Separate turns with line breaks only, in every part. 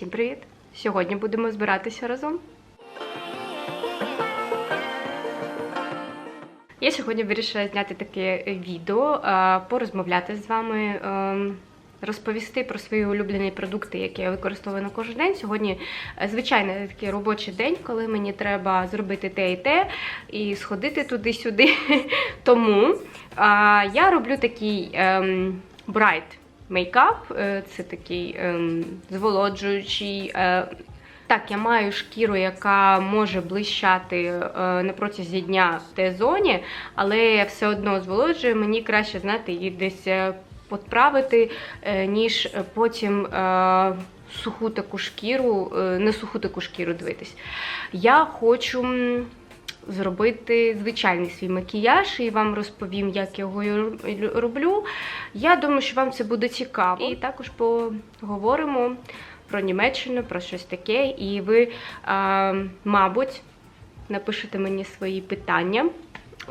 Всім привіт! Сьогодні будемо збиратися разом. Я сьогодні вирішила зняти таке відео, е, порозмовляти з вами, е, розповісти про свої улюблені продукти, які я використовую на кожен день. Сьогодні е, звичайний такий робочий день, коли мені треба зробити те і те, і сходити туди-сюди. Тому е, я роблю такий ем, bright мейкап. Е, Це такий ем, зволоджуючий. е, так, я маю шкіру, яка може блищати е, на протязі дня в Т-зоні, але все одно зволоджую. Мені краще знати її десь е, підправити, е, ніж потім суху таку шкіру, не суху таку шкіру дивитись. Я хочу. Зробити звичайний свій макіяж і вам розповім, як я його роблю. Я думаю, що вам це буде цікаво. І також поговоримо про Німеччину, про щось таке. І ви, а, мабуть, напишете мені свої питання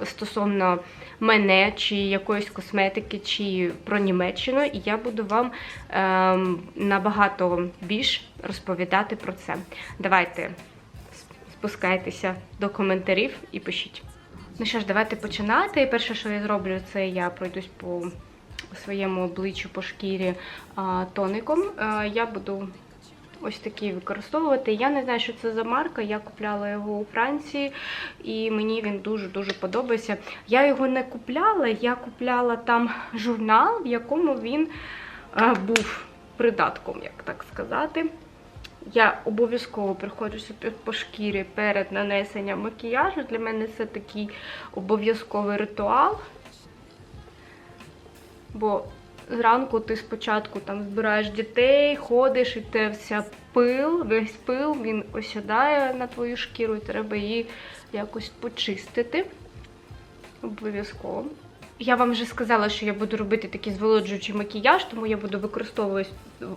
стосовно мене, чи якоїсь косметики, чи про Німеччину, і я буду вам ем, набагато більш розповідати про це. Давайте спускайтеся до коментарів і пишіть. Ну що ж, давайте починати. Перше, що я зроблю, це я пройдусь по своєму обличчю, по шкірі тоником. Я буду ось такий використовувати. Я не знаю, що це за марка. Я купляла його у Франції, і мені він дуже-дуже подобається. Я його не купляла, я купляла там журнал, в якому він був придатком, як так сказати. Я обов'язково приходжуся по шкірі перед нанесенням макіяжу. Для мене це такий обов'язковий ритуал. Бо зранку ти спочатку там збираєш дітей, ходиш, і те вся пил, весь пил, він осідає на твою шкіру, і треба її якось почистити. Обов'язково. Я вам вже сказала, що я буду робити такий зволоджуючий макіяж, тому я буду використовувати,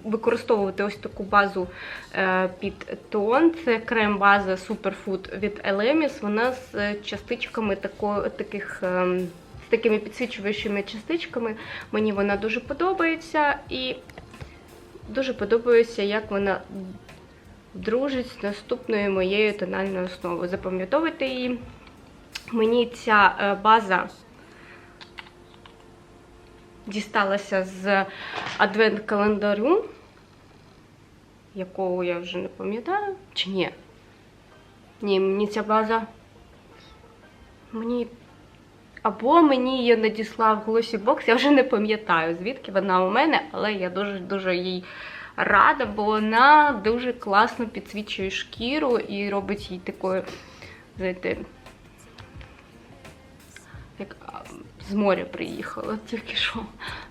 використовувати ось таку базу е, під тон. Це крем-база Superfood від Elemis. Вона з е, частичками тако, таких. ем, з такими підсвічуючими частичками. Мені вона дуже подобається і дуже подобається, як вона дружить з наступною моєю тональною основою. Запам'ятовуйте її. Мені ця е, база дісталася з адвент-календарю, якого я вже не пам'ятаю. Чи ні? Ні, мені ця база. Мені. Або мені її надіслав Бокс, я вже не пам'ятаю, звідки вона у мене, але я дуже-дуже їй рада, бо вона дуже класно підсвічує шкіру і робить її такою, знаєте, як з моря приїхала, тільки що.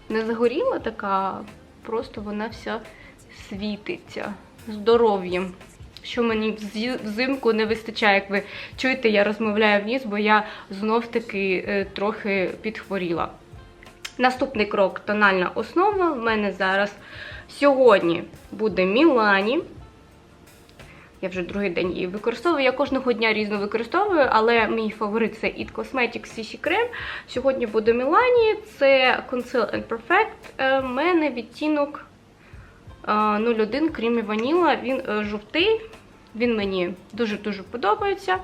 Не загоріла така, просто вона вся світиться здоров'ям. Що мені взимку не вистачає, як ви чуєте, я розмовляю вниз, бо я знов таки е, трохи підхворіла. Наступний крок тональна основа. В мене зараз сьогодні буде Мілані. Я вже другий день її використовую. Я кожного дня різно використовую, але мій фаворит це It Cosmetics CC Cream. Сьогодні буде Мілані, це Conceal and Perfect. Е, В мене відтінок е, 01 Creamy Vanilla. Він е, жовтий, він мені дуже-дуже подобається.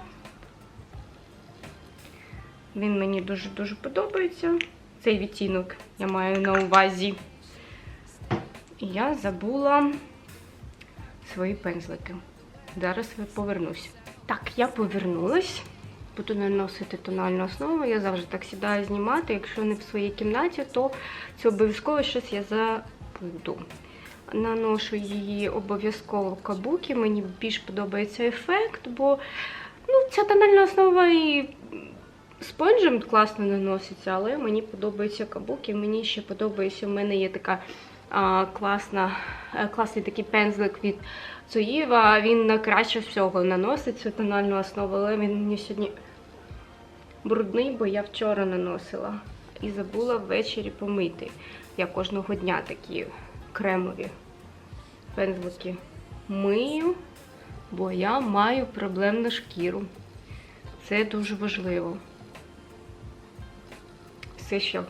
Він мені дуже-дуже подобається. Цей відтінок я маю на увазі. І я забула свої пензлики. Зараз я повернусь. Так, я повернулась. Буду наносити тональну основу. Я завжди так сідаю знімати. Якщо не в своїй кімнаті, то це обов'язково щось я забуду. Наношу її обов'язково кабуки. Мені більш подобається ефект, бо ну, ця тональна основа і спонжем класно наноситься, але мені подобаються кабуки. Мені ще подобається, в мене є така а, класна, е, класний такий пензлик від Цуїва. Він на краще всього наносить цю тональну основу, але він мені сьогодні брудний, бо я вчора наносила і забула ввечері помити. Я кожного дня такі кремові пензлики мию, бо я маю проблемну шкіру. Це дуже важливо. Все, що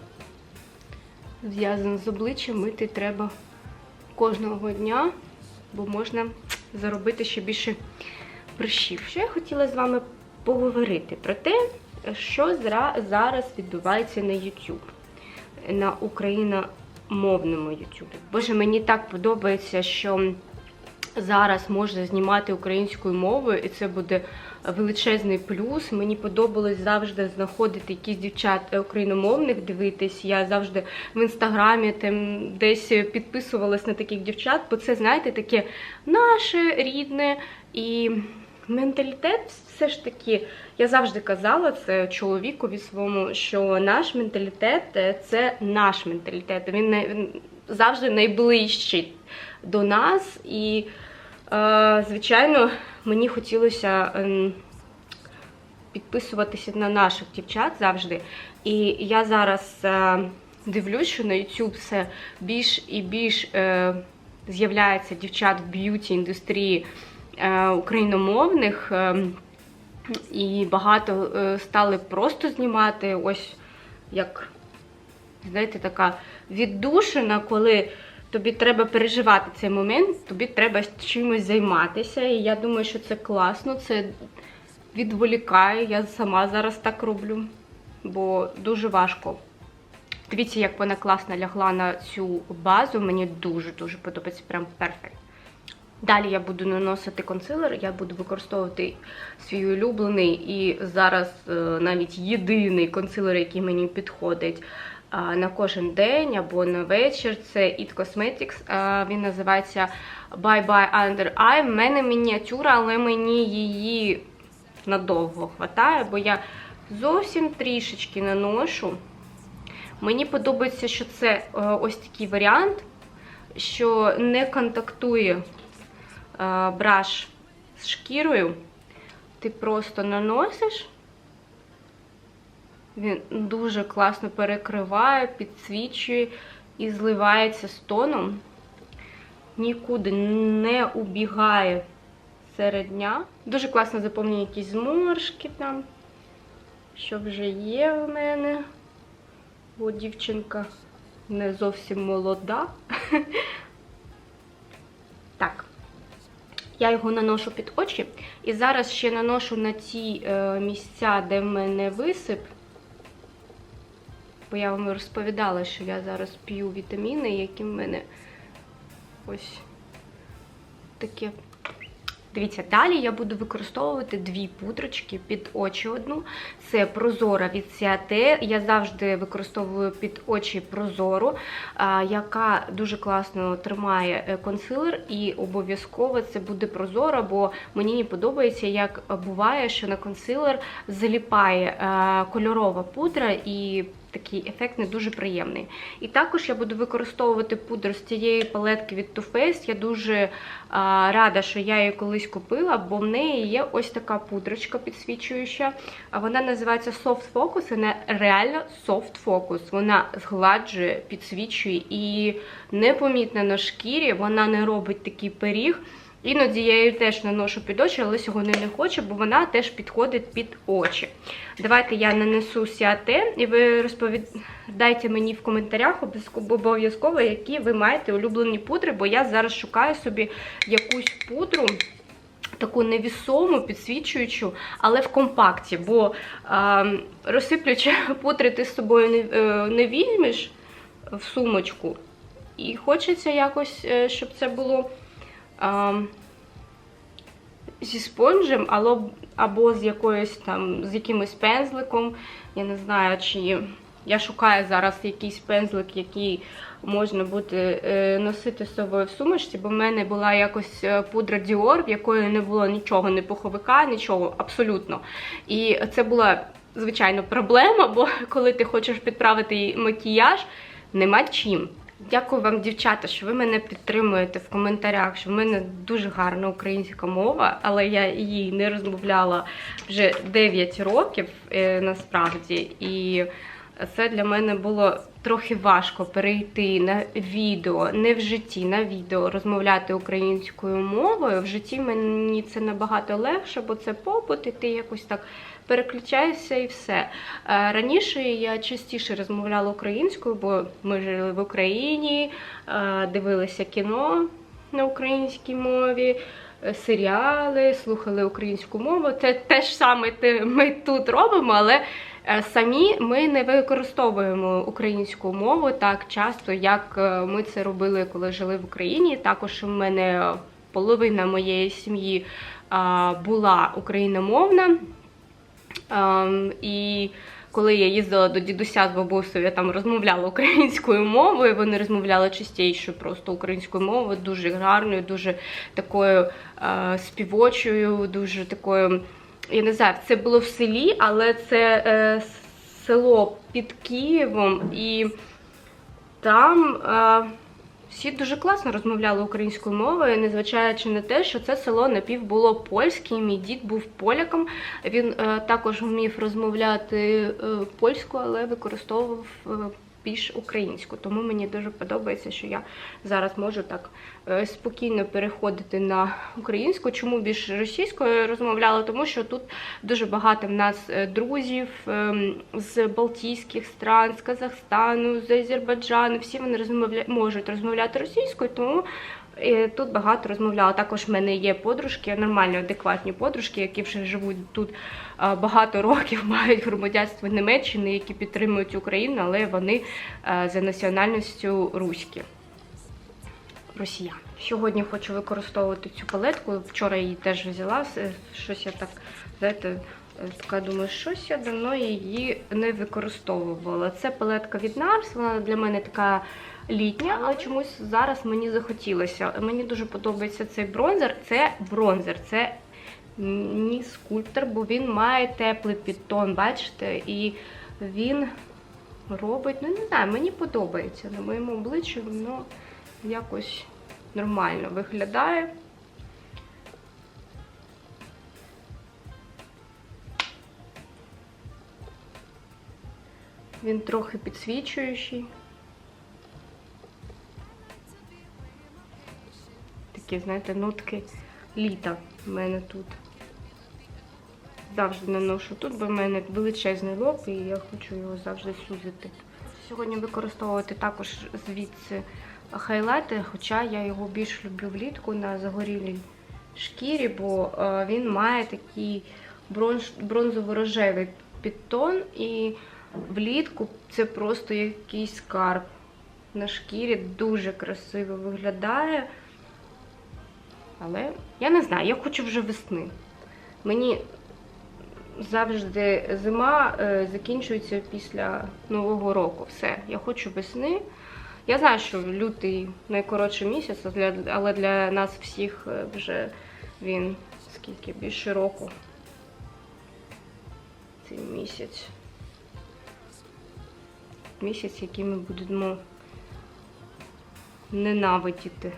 зв'язано з обличчям, мити треба кожного дня. бо можна заробити ще більше прищів. Що я хотіла з вами поговорити про те, що зараз відбувається на YouTube, на україномовному YouTube. Боже, мені так подобається, що зараз можна знімати українською мовою, і це буде величезний плюс. Мені подобалось завжди знаходити якісь дівчат е, україномовних, дивитись. Я завжди в інстаграмі там десь підписувалась на таких дівчат, бо це, знаєте, таке наше рідне і. Менталітет все ж таки, я завжди казала це чоловікові своєму, що наш менталітет е, це наш менталітет. Він, завжди найближчий до нас. І, звичайно, мені хотілося ем, підписуватися на наших дівчат завжди. І я зараз е, дивлюсь, що на YouTube все більш і більш е, з'являється дівчат в б'юті індустрії е, україномовних. Е, і багато стали просто знімати, ось як, знаєте, така віддушина, коли тобі треба переживати цей момент, тобі треба чимось займатися. І я думаю, що це класно, це відволікає. Я сама зараз так роблю, бо дуже важко. Дивіться, як вона класно лягла на цю базу. Мені дуже-дуже подобається, прям перфект. Далі я буду наносити консилер, я буду використовувати свій улюблений і зараз е, навіть єдиний консилер, який мені підходить на кожен день або на вечір. Це It Cosmetics. Він називається Bye Bye Under Eye. В мене мініатюра, але мені її надовго хватає, бо я зовсім трішечки наношу. Мені подобається, що це е, ось такий варіант, що не контактує е, браш з шкірою. Ти просто наносиш, він дуже класно перекриває, підсвічує і зливається з тоном. Нікуди не убігає серед дня. Дуже класно заповнює якісь зморшки там, що вже є в мене. Бо дівчинка не зовсім молода. Так. Я його наношу під очі. І зараз ще наношу на ті е, місця, де в мене висип. Бо я вам розповідала, що я зараз п'ю вітаміни, які в мене ось таке. Дивіться, далі я буду використовувати дві пудрочки під очі одну. Це прозора від Ciate. Я завжди використовую під очі прозору, яка дуже класно тримає е, консилер, і обов'язково це буде прозора, бо мені не подобається, як буває, що на консилер заліпає кольорова пудра і. Такий ефект не дуже приємний. І також я буду використовувати пудру з цієї палетки від Too Faced. Я дуже а, рада, що я її колись купила, бо в неї є ось така пудрочка підсвічуюча. Вона називається Soft Focus, вона реально Soft Focus. Вона згладжує, підсвічує і непомітна на шкірі, вона не робить такий пиріг. Іноді я її теж наношу під очі, але сьогодні не хочу, бо вона теж підходить під очі. Давайте я нанесу сіате, і ви розповідайте мені в коментарях обов'язково, які ви маєте улюблені пудри, бо я зараз шукаю собі якусь пудру. Таку невісому, підсвічуючу, але в компакті, бо е, розсиплючи пудри ти з собою не, е, не візьмеш в сумочку. І хочеться якось, е, щоб це було е, зі спонжем, або, або з якоюсь там, з якимось пензликом. Я не знаю, чи я шукаю зараз якийсь пензлик, який можна буде е, носити з собою в сумочці, бо в мене була якось е, пудра Dior, в якої не було нічого, ні пуховика, нічого, абсолютно. І це була, звичайно, проблема, бо коли ти хочеш підправити макіяж, нема чим. Дякую вам, дівчата, що ви мене підтримуєте в коментарях, що в мене дуже гарна українська мова, але я її не розмовляла вже 9 років е, насправді. І це для мене було трохи важко перейти на відео, не в житті, на відео розмовляти українською мовою. В житті мені це набагато легше, бо це побут, і ти якось так переключаєшся і все. Е, Раніше я частіше розмовляла українською, бо ми жили в Україні, е, дивилися кіно. на українській мові, е, серіали, слухали українську мову. Це те ж саме ми тут робимо, але самі ми не використовуємо українську мову так часто, як ми це робили, коли жили в Україні. Також у мене половина моєї сім'ї була україномовна. Ем, і коли я їздила до дідуся з бабусею, я там розмовляла українською мовою. Вони розмовляли частіше просто українською мовою, дуже гарною, дуже такою е, співочою, дуже такою. Я не знаю, це було в селі, але це е, село під Києвом, і там е, всі дуже класно розмовляли українською мовою, незважаючи на те, що це село напів було польське. Мій дід був поляком. Він е, також вмів розмовляти е, польською, але використовував е, більш українську. Тому мені дуже подобається, що я зараз можу так е, спокійно переходити на українську. Чому більш російською розмовляла? Тому що тут дуже багато в нас е, друзів ем, з Балтійських стран, з Казахстану, з Азербайджану. Всі вони розмовля... можуть розмовляти російською, тому. Е, Тут багато розмовляла. Також в мене є подружки, нормальні, адекватні подружки, які вже живуть тут багато років, мають громадянство Німеччини, які підтримують Україну, але вони за національністю руські росіян. Сьогодні хочу використовувати цю палетку. Вчора її теж взяла. Щось я так, знаєте, е, така думаю, щось я давно її не використовувала. Це палетка від NARS, вона для мене така літня, але чомусь зараз мені захотілося. Мені дуже подобається цей бронзер. Це бронзер, це не скульптор, бо він має теплий підтон, бачите, і він робить, ну не знаю, мені подобається. На моєму обличчі воно якось нормально виглядає. Він трохи підсвічуючий. Такі, знаєте, нотки літа в мене тут. Завжди наношу тут, бо в мене величезний лоб, і я хочу його завжди сузити. Сьогодні використовувати також звідси хайлайти, хоча я його більш люблю влітку на загорілій шкірі, бо е, він має такий бронзово-рожевий підтон, і влітку це просто якийсь скарб. На шкірі дуже красиво виглядає. Але я не знаю, я хочу вже весни. Мені завжди зима е, закінчується після Нового року. Все, я хочу весни. Я знаю, що лютий найкоротший місяць, але для нас всіх е, вже він скільки більше року. Цей місяць. Місяць, який ми будемо ненавидіти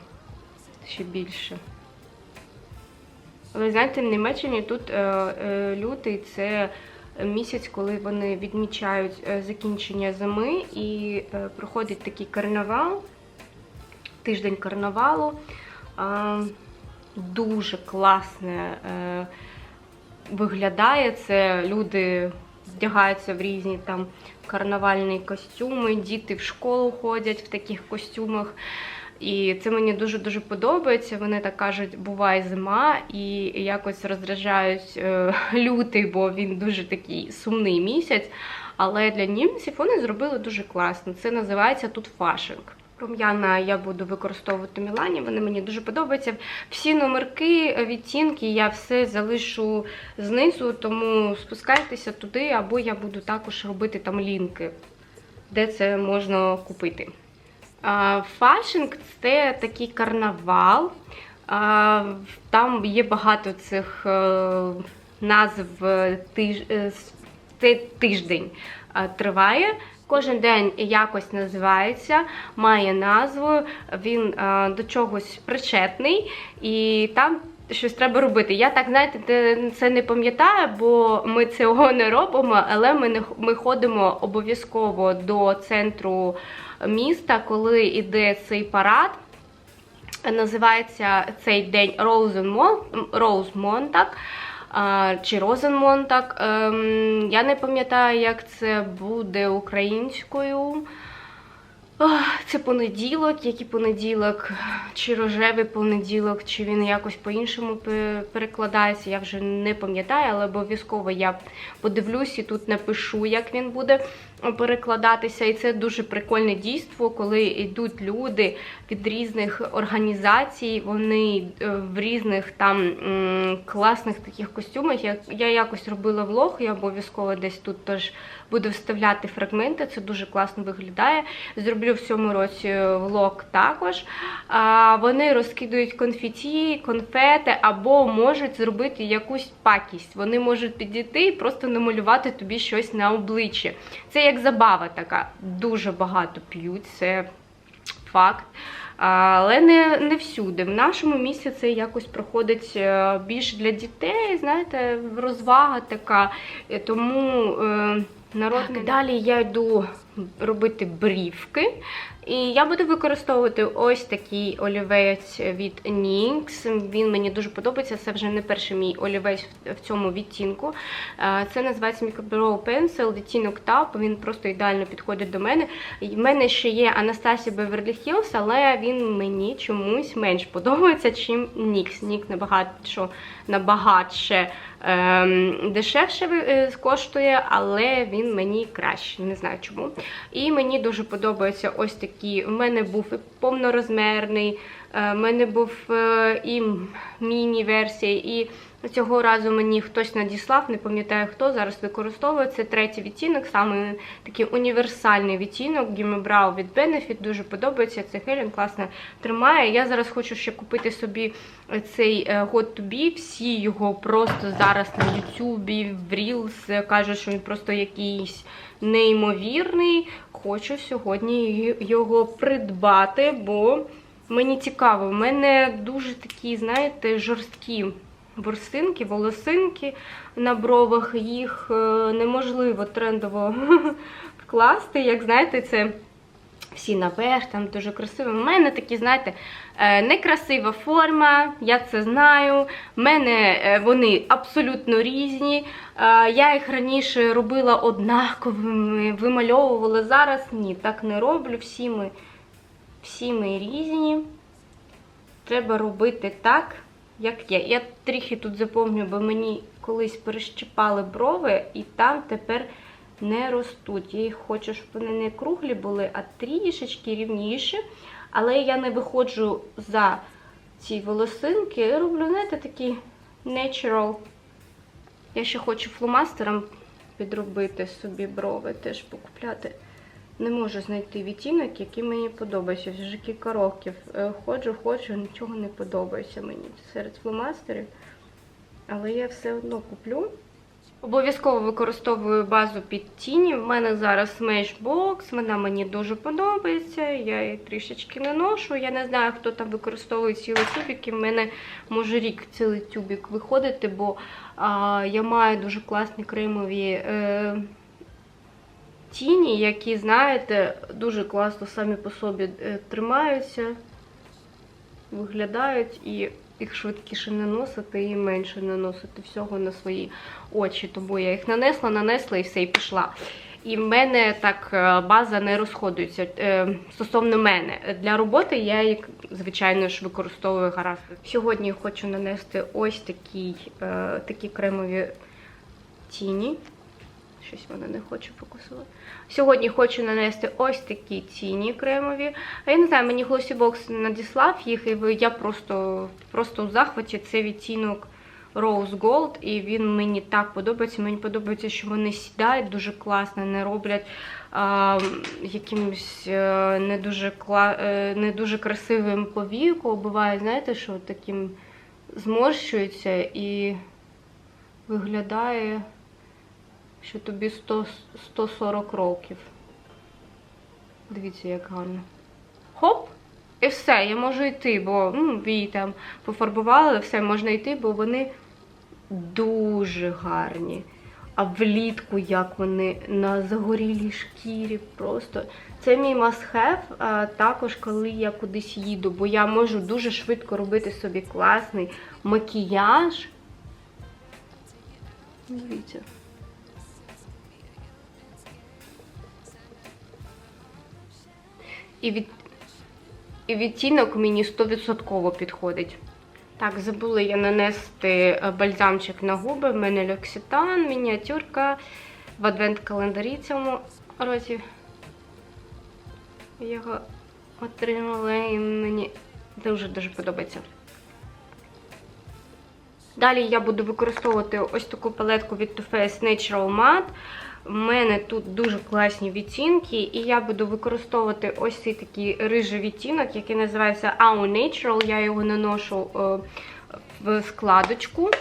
ще більше. Але знаєте, в Німеччині тут е, е, лютий це місяць, коли вони відмічають е, закінчення зими і проходить такий карнавал, тиждень карнавалу. Дуже класне виглядає це. Люди вдягаються в різні там карнавальні костюми, діти в школу ходять в таких костюмах. І це мені дуже-дуже подобається. Вони так кажуть, буває зима, і якось роздражають е, лютий, бо він дуже такий сумний місяць. Але для німців вони зробили дуже класно. Це називається тут фашинг. Рум'яна я буду використовувати Мілані, вони мені дуже подобаються. Всі номерки, відтінки я все залишу знизу, тому спускайтеся туди, або я буду також робити там лінки, де це можна купити. Фашинг це такий карнавал. Там є багато цих е, назв тиж... е, цей тиждень е, триває. Кожен день якось називається, має назву, він е, до чогось причетний, і там щось треба робити. Я так, знаєте, це не пам'ятаю, бо ми цього не робимо, але ми, не, ми ходимо обов'язково до центру міста, коли йде цей парад. Називається цей день Роузмонтак чи Розенмонтак. Ем, Я не пам'ятаю, як це буде українською. Це понеділок, який понеділок, чи рожевий понеділок, чи він якось по-іншому перекладається. Я вже не пам'ятаю, але обов'язково я подивлюсь і тут напишу, як він буде перекладатися. І це дуже прикольне дійство, коли йдуть люди від різних організацій, вони е, в різних там класних таких костюмах. Я, я якось робила влог, я обов'язково десь тут теж буду вставляти фрагменти. Це дуже класно виглядає. Зроблю в цьому році влог також. Вони розкидують конфеті, конфети або можуть зробити якусь пакість. Вони можуть підійти і просто намалювати тобі щось на обличчі. Це як забава така. Дуже багато п'ють, це факт. Але не, не всюди. В нашому місці це якось проходить е, більш для дітей, знаєте, розвага така. Е, Тому е, народ не далі я йду робити брівки. І я буду використовувати ось такий олівець від NYX. Він мені дуже подобається. Це вже не перший мій олівець в- цьому відтінку. Це називається Microbrow Pencil, відтінок Taupe. Він просто ідеально підходить до мене. В мене ще є Анастасія Beverly Hills, але він мені чомусь менш подобається, чим NYX. NYX набагато набагатше дешевше е, коштує, але він мені краще. Не знаю чому. І мені дуже подобаються ось такі. В мене був і повнорозмірний, е, в мене був е, і міні-версія, і цього разу мені хтось надіслав, не пам'ятаю хто, зараз використовує. Це третій відтінок, саме такий універсальний відтінок Gimme Brow від Benefit. Дуже подобається. Цей гель він класно тримає. Я зараз хочу ще купити собі цей е, God to Be. Всі його просто зараз на YouTube, в Reels е, кажуть, що він просто якийсь неймовірний. Хочу сьогодні його придбати, бо мені цікаво. У мене дуже такі, знаєте, жорсткі ворсинки, волосинки на бровах. Їх е, неможливо трендово вкласти. Як знаєте, це всі наверх, там дуже красиво. У мене такі, знаєте, е, некрасива форма, я це знаю. У мене е, вони абсолютно різні. Я їх раніше робила однаковими, вимальовувала. Зараз ні, так не роблю. Всі ми, всі ми різні. Треба робити так, як є. Я трохи тут заповню, бо мені колись перещипали брови, і там тепер не ростуть. Я їх хочу, щоб вони не круглі були, а трішечки рівніші. Але я не виходжу за ці волосинки. Я роблю, знаєте, такий natural. Я ще хочу фломастером підробити собі брови, теж покупляти. Не можу знайти відтінок, який мені подобається. Вже кілька років е, ходжу, ходжу, нічого не подобається мені серед фломастерів. Але я все одно куплю. Обов'язково використовую базу під тіні. В мене зараз Smashbox, вона мені дуже подобається. Я її трішечки не ношу. Я не знаю, хто там використовує цілі тюбики. В мене може рік цілий тюбик виходити, бо а, я маю дуже класні кремові е, тіні, які, знаєте, дуже класно самі по собі е, тримаються, виглядають і їх швидкіше наносити і менше наносити всього на свої очі. Тому я їх нанесла, нанесла і все, і пішла. І в мене так е, база не розходується. Е, Стосовно мене, для роботи я їх, звичайно ж, використовую гаразд. Сьогодні хочу нанести ось такі, такі кремові тіні. Щось вона не хоче фокусувати. Сьогодні хочу нанести ось такі тіні кремові. Я не знаю, мені Glossy надіслав їх, і я просто, просто у захваті. Це відтінок Rose Gold, і він мені так подобається. Мені подобається, що вони сідають дуже класно, не роблять а, якимось е, не, дуже кла, е, не дуже красивим повіку. Буває, знаєте, що таким зморщується і виглядає що тобі 100, 140 років. Дивіться, як гарно. Хоп! І все, я можу йти, бо ну, вії там пофарбували, все, можна йти, бо вони дуже гарні. А влітку, як вони на загорілій шкірі, просто. Це мій must-have, також коли я кудись їду, бо я можу дуже швидко робити собі класний макіяж. Дивіться. І, від... і відтінок мені 100% підходить. Так, забула я нанести е, бальзамчик на губи. В мене Лекситан, мініатюрка в адвент-календарі цьому році. Я його отримала і мені дуже-дуже подобається. Далі я буду використовувати ось таку палетку від Too Faced Natural Matte. У мене тут дуже класні відтінки, і я буду використовувати ось цей такий рижий відтінок, який називається Our Natural. Я його наношу е, в складочку.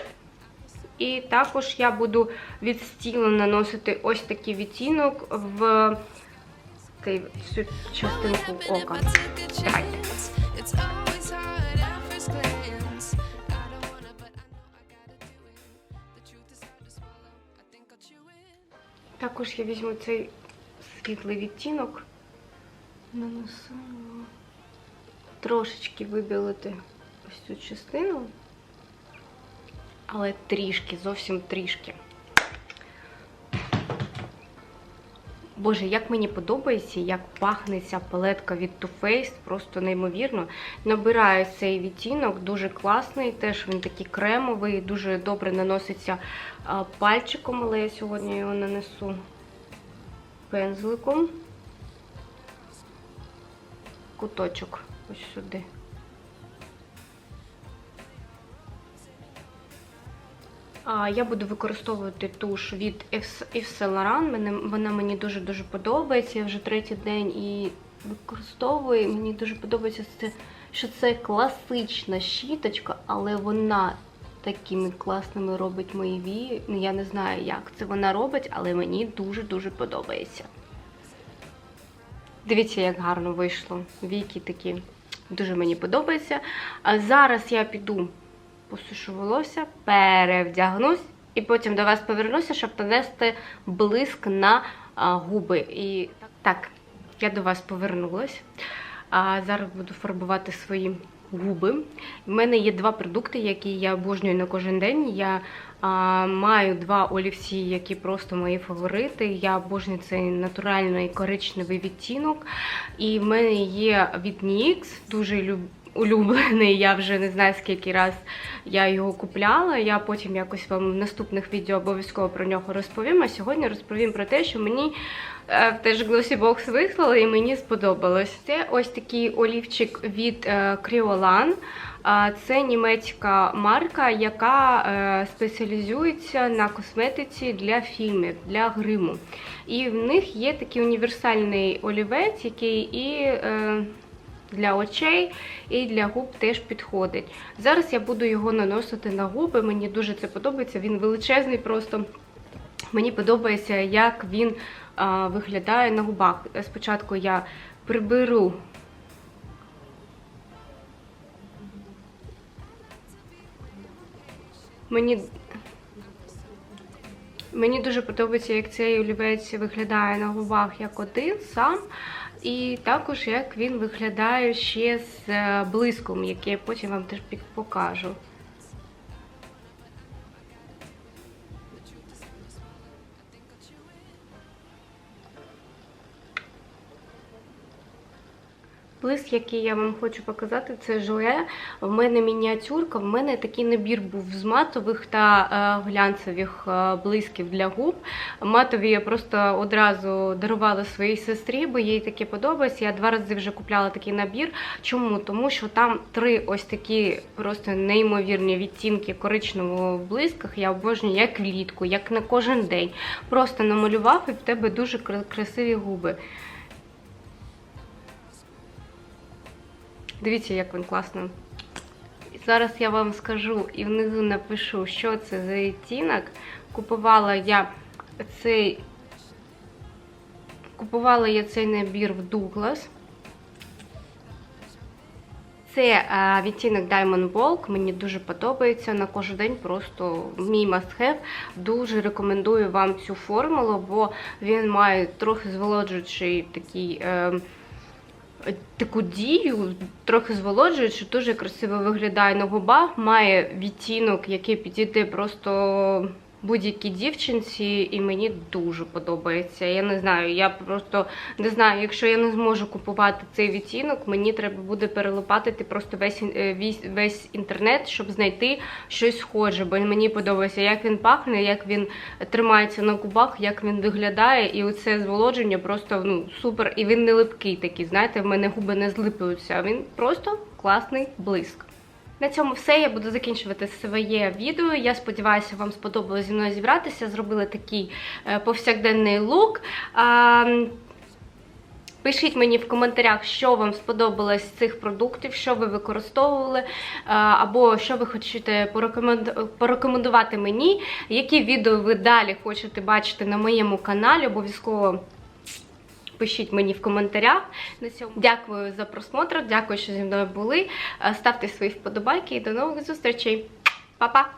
І також я буду від стіла наносити ось такий відтінок в цю частинку ока. Давайте. Також я візьму цей світлий відтінок, нанесу його. трошечки вибілити ось цю частину, але трішки, зовсім трішки. Боже, як мені подобається, як пахне ця палетка від Too Faced, просто неймовірно. Набираю цей відтінок, дуже класний, теж він такий кремовий, дуже добре наноситься пальчиком, але я сьогодні його нанесу пензликом. Куточок ось сюди. Я буду використовувати туш від Yves Saint Laurent. Вона мені дуже-дуже подобається. Я вже третій день і використовую. Мені дуже подобається, що це класична щіточка, але вона такими класними робить мої вії. Ну, Я не знаю, як це вона робить, але мені дуже-дуже подобається. Дивіться, як гарно вийшло. Віки такі дуже мені подобається. А зараз я піду посушу волосся, перевдягнусь і потім до вас повернуся, щоб нанести блиск на губи. І так, я до вас повернулась. А зараз буду фарбувати свої губи. У мене є два продукти, які я обожнюю на кожен день. Я а, маю два олівці, які просто мої фаворити. Я обожнюю цей натуральний коричневий відтінок. І в мене є від NYX, дуже люб... улюблений. Я вже не знаю скільки раз я його купляла. Я потім якось вам в наступних відео обов'язково про нього розповім. А сьогодні розповім про те, що мені е, теж Glossy вислали і мені сподобалось. Це ось такий олівчик від е, Criolan. Це німецька марка, яка е, спеціалізується на косметиці для фільмів, для гриму. І в них є такий універсальний олівець, який і е, для очей і для губ теж підходить. Зараз я буду його наносити на губи. Мені дуже це подобається. Він величезний просто. Мені подобається, як він а, виглядає на губах. Спочатку я приберу. Мені Мені дуже подобається, як цей олівець виглядає на губах як один сам, і також як він виглядає ще з е, блиском, який я потім вам теж покажу. Блиск, який я вам хочу показати, це желе. В мене мініатюрка. В мене такий набір був з матових та е, глянцевих е, блисків для губ. Матові я просто одразу дарувала своїй сестрі, бо їй таке подобається. Я два рази вже купляла такий набір. Чому? Тому що там три ось такі просто неймовірні відтінки коричневого в блисках. Я обожнюю як влітку, як на кожен день. Просто намалював і в тебе дуже кра- красиві губи. Дивіться, як він класно. Зараз я вам скажу і внизу напишу, що це за відтінок. Купувала я цей купувала я цей набір в Douglas. Це а, відтінок Diamond Bulk, мені дуже подобається. На кожен день просто мій must-have. Дуже рекомендую вам цю формулу, бо він має трохи зволоджуючий такий. Е, таку дію, трохи зволоджуючи, дуже красиво виглядає. На губах, має відтінок, який підійде просто будь-якій дівчинці, і мені дуже подобається. Я не знаю, я просто не знаю, якщо я не зможу купувати цей відтінок, мені треба буде перелопатити просто весь, е, весь, весь інтернет, щоб знайти щось схоже. Бо мені подобається, як він пахне, як він тримається на губах, як він виглядає, і оце зволодження просто ну супер. І він не липкий такий. Знаєте, в мене губи не злиплюються. а Він просто класний блиск. На цьому все. Я буду закінчувати своє відео. Я сподіваюся, вам сподобалось зі мною зібратися. Зробили такий е, повсякденний лук. Пишіть мені в коментарях, що вам сподобалось з цих продуктів, що ви використовували, е, або що ви хочете порекомендувати мені, які відео ви далі хочете бачити на моєму каналі. Обов'язково пишіть мені в коментарях. На цьому дякую за просмотр, дякую, що зі мною були. Е, Ставте свої вподобайки і до нових зустрічей. Па-па!